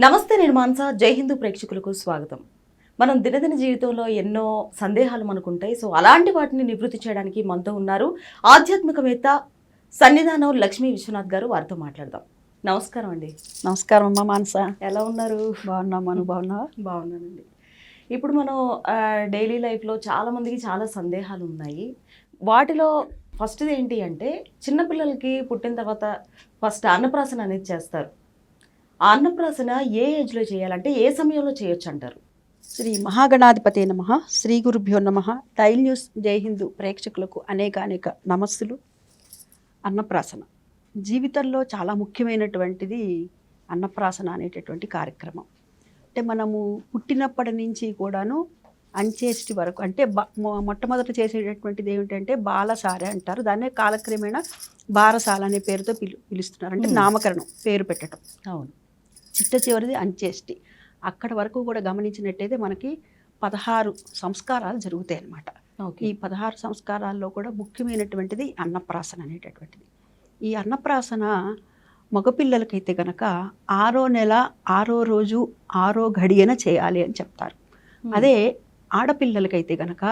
నమస్తే నేను మాన్సా. జై హిందూ ప్రేక్షకులకు స్వాగతం. మనం దినదిన జీవితంలో ఎన్నో సందేహాలు మనకుంటాయి. సో అలాంటి వాటిని నివృత్తి చేయడానికి మనతో ఉన్నారు ఆధ్యాత్మికవేత్త సన్నిధానం లక్ష్మీ విశ్వనాథ్ గారు. వారితో మాట్లాడదాం. నమస్కారం అండి. నమస్కారం అమ్మా మానస. ఎలా ఉన్నారు? బాగున్నామా నువ్వు బాగున్నావా? బాగున్నానండి. ఇప్పుడు మనం డైలీ లైఫ్లో చాలామందికి చాలా సందేహాలు ఉన్నాయి. వాటిలో ఫస్ట్ది ఏంటి అంటే చిన్నపిల్లలకి పుట్టిన తర్వాత ఫస్ట్ అన్నప్రాసన అనేది చేస్తారు. ఆ అన్నప్రాసన ఏ ఏజ్లో చేయాలంటే ఏ సమయంలో చేయొచ్చు అంటారు? శ్రీ మహాగణాధిపతి నమ శ్రీ గురుభ్యో నమ టైల్ న్యూస్ జై హిందూ ప్రేక్షకులకు అనేక అనేక నమస్సులు. అన్నప్రాసన. జీవితంలో చాలా ముఖ్యమైనటువంటిది అన్నప్రాసన అనేటటువంటి కార్యక్రమం. అంటే మనము పుట్టినప్పటి నుంచి కూడాను అంచేష్టి వరకు అంటే మొట్టమొదట చేసేటటువంటిది ఏమిటంటే బాలసారె అంటారు. దాన్నే కాలక్రమేణా బారసాల అనే పేరుతో పిలు పిలుస్తున్నారు. అంటే. నామకరణం పేరు పెట్టడం. అవును. చిట్ట చివరిది అంచేష్టి అక్కడ వరకు కూడా గమనించినట్టయితే మనకి పదహారు సంస్కారాలు జరుగుతాయి అన్నమాట. ఈ పదహారు సంస్కారాల్లో కూడా ముఖ్యమైనటువంటిది అన్నప్రాసన అనేటటువంటిది. ఈ అన్నప్రాసన మగపిల్లలకైతే గనక ఆరో నెల ఆరో రోజు ఆరో ఘడియన చేయాలి అని చెప్తారు. అదే ఆడపిల్లలకైతే గనక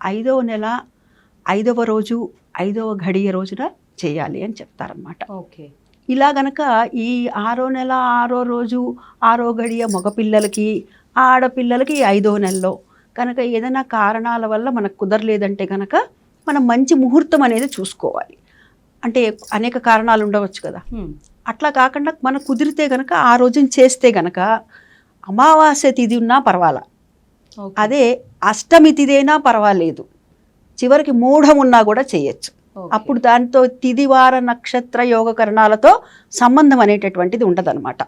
ఐదవ నెల ఐదవ రోజు ఐదవ ఘడియ రోజున చేయాలి అని చెప్తారనమాట ఓకే. ఇలా గనక ఈ ఆరో నెల ఆరో రోజు ఆరో గడియ మగపిల్లలకి ఆడపిల్లలకి ఐదో నెలలో కనుక ఏదైనా కారణాల వల్ల మనకు కుదరలేదంటే కనుక మనం మంచి ముహూర్తం అనేది చూసుకోవాలి అంటే అనేక కారణాలు ఉండవచ్చు కదా. అట్లా కాకుండా మనకు కుదిరితే గనక ఆ రోజున చేస్తే గనక అమావాస్య తిథి ఉన్నా పర్వాలా. అదే అష్టమి తిథైనా పర్వాలేదు చివరికి మూఢం ఉన్నా కూడా చేయొచ్చు. అప్పుడు దాంతో తిదివార నక్షత్ర యోగకరణాలతో సంబంధం అనేటటువంటిది ఉండదన్నమాట.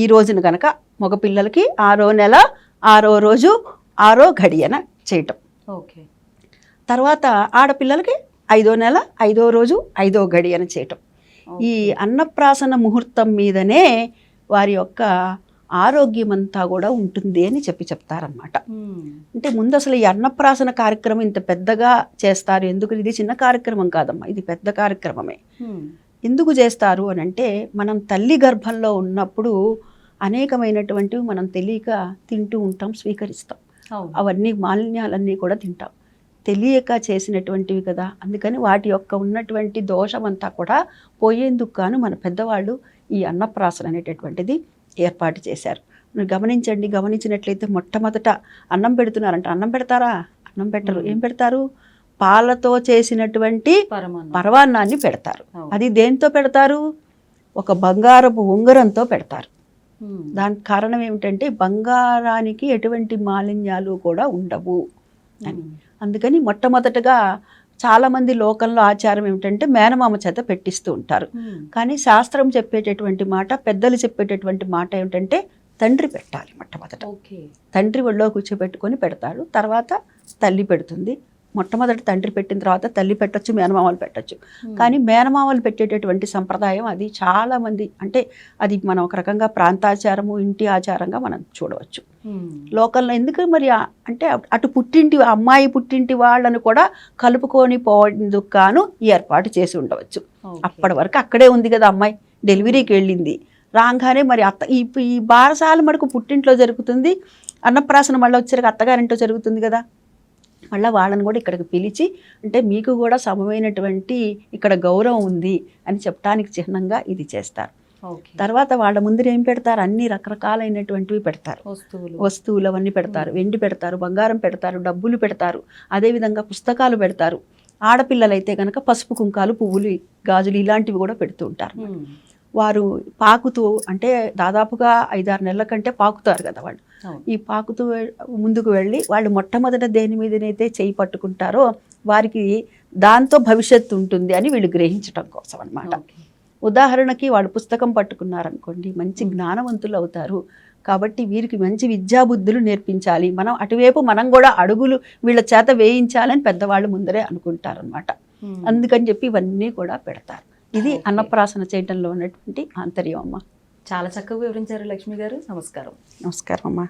ఈ రోజున కనుక మగపిల్లలకి ఆరో నెల ఆరో రోజు ఆరో ఘడియన చేయటం. ఓకే. తర్వాత ఆడపిల్లలకి ఐదో నెల ఐదో రోజు ఐదో గడియన చేయటం. ఈ అన్నప్రాసన ముహూర్తం మీదనే వారి యొక్క ఆరోగ్యం అంతా కూడా ఉంటుంది అని చెప్పి చెప్తారనమాట. అంటే ముందు అసలు ఈ అన్నప్రాసన కార్యక్రమం ఇంత పెద్దగా చేస్తారు. ఎందుకు? ఇది చిన్న కార్యక్రమం కాదమ్మా. ఇది పెద్ద కార్యక్రమమే. ఎందుకు చేస్తారు అని అంటే మనం తల్లి గర్భంలో ఉన్నప్పుడు అనేకమైనటువంటివి మనం తెలియక తింటూ ఉంటాం స్వీకరిస్తాం. అవును. అవన్నీ మాలిన్యాలన్నీ కూడా తింటాం. తెలియక చేసినటువంటివి కదా. అందుకని వాటి యొక్క ఉన్నటువంటి దోషం అంతా కూడా పోయేందుకు గాను మన పెద్దవాళ్ళు ఈ అన్నప్రాసన అనేటటువంటిది ఏర్పాటు చేశారు. గమనించండి గమనించినట్లయితే మొట్టమొదట అన్నం పెడుతున్నారంట. అన్నం పెడతారా? అన్నం పెట్టరు. ఏం పెడతారు? పాలతో చేసినటువంటి పరవాన్నాన్ని పెడతారు. అది దేంతో పెడతారు? ఒక బంగారపు ఉంగరంతో పెడతారు. దానికి కారణం ఏమిటంటే బంగారానికి ఎటువంటి మాలిన్యాలు కూడా ఉండవు అని. అందుకని మొట్టమొదటగా చాలామంది లోకంలో ఆచారం ఏమిటంటే మేనమామ చేత పెట్టిస్తూ ఉంటారు. కానీ శాస్త్రం చెప్పేటటువంటి మాట పెద్దలు చెప్పేటటువంటి మాట ఏమిటంటే తండ్రి పెట్టాలి మొట్టమొదట ఓకే. తండ్రి ఒళ్ళో కూర్చోబెట్టుకొని పెడతాడు. తర్వాత తల్లి పెడుతుంది. మొట్టమొదట తండ్రి పెట్టిన తర్వాత తల్లి పెట్టొచ్చు మేనమామలు పెట్టొచ్చు హ్మ్. కానీ మేనమామలు పెట్టేటటువంటి సంప్రదాయం అది చాలా మంది అంటే అది మనం ఒక రకంగా ప్రాంతాచారము ఇంటి ఆచారంగా మనం చూడవచ్చు హ్మ్. లోకల్లో ఎందుకు మరి అంటే అటు పుట్టింటి అమ్మాయి పుట్టింటి వాళ్ళను కూడా కలుపుకొని గాను ఈ ఏర్పాటు చేసి ఉండవచ్చు. అప్పటి వరకు అక్కడే ఉంది కదా అమ్మాయి డెలివరీకి వెళ్ళింది రాగానే మరి అత్త ఈ ఈ బారసాల మటుకు పుట్టింట్లో జరుగుతుంది అన్నప్రాసన మళ్ళీ వచ్చరికి అత్తగారింట్లో జరుగుతుంది కదా మళ్ళీ వాళ్ళని కూడా ఇక్కడికి పిలిచి అంటే మీకు కూడా సమమైనటువంటి ఇక్కడ గౌరవం ఉంది అని చెప్పడానికి చిహ్నంగా ఇది చేస్తారు. తర్వాత వాళ్ళ ముందర ఏం పెడతారు? అన్ని రకరకాలైనటువంటివి పెడతారు. వస్తువులు. అవన్నీ పెడతారు. వెండి పెడతారు బంగారం పెడతారు డబ్బులు పెడతారు అదేవిధంగా పుస్తకాలు పెడతారు. ఆడపిల్లలైతే కనుక పసుపు కుంకాలు పువ్వులు గాజులు ఇలాంటివి కూడా పెడుతూ ఉంటారు. వారు పాకుతూ అంటే దాదాపుగా ఐదారు నెలల కంటే పాకుతారు కదా వాళ్ళు. ఈ పాకుతూ ముందుకు వెళ్ళి వాళ్ళు మొట్టమొదట దేని మీదనైతే చేయి పట్టుకుంటారో వారికి దాంతో భవిష్యత్తు ఉంటుంది అని వీళ్ళు గ్రహించడం కోసం అన్నమాట. ఓకే. ఉదాహరణకి వాళ్ళు పుస్తకం పట్టుకున్నారనుకోండి మంచి జ్ఞానవంతులు అవుతారు. కాబట్టి వీరికి మంచి విద్యాబుద్ధులు నేర్పించాలి. మనం అటువైపు మనం కూడా అడుగులు వీళ్ళ చేత వేయించాలని పెద్దవాళ్ళు ముందరే అనుకుంటారనమాట. అందుకని చెప్పి ఇవన్నీ కూడా పెడతారు. ఇది. అన్నప్రాసన చేయటంలో ఉన్నటువంటి ఆంతర్యం అమ్మ. చాలా చక్కగా వివరించారు లక్ష్మి గారు. నమస్కారం. నమస్కారం అమ్మా.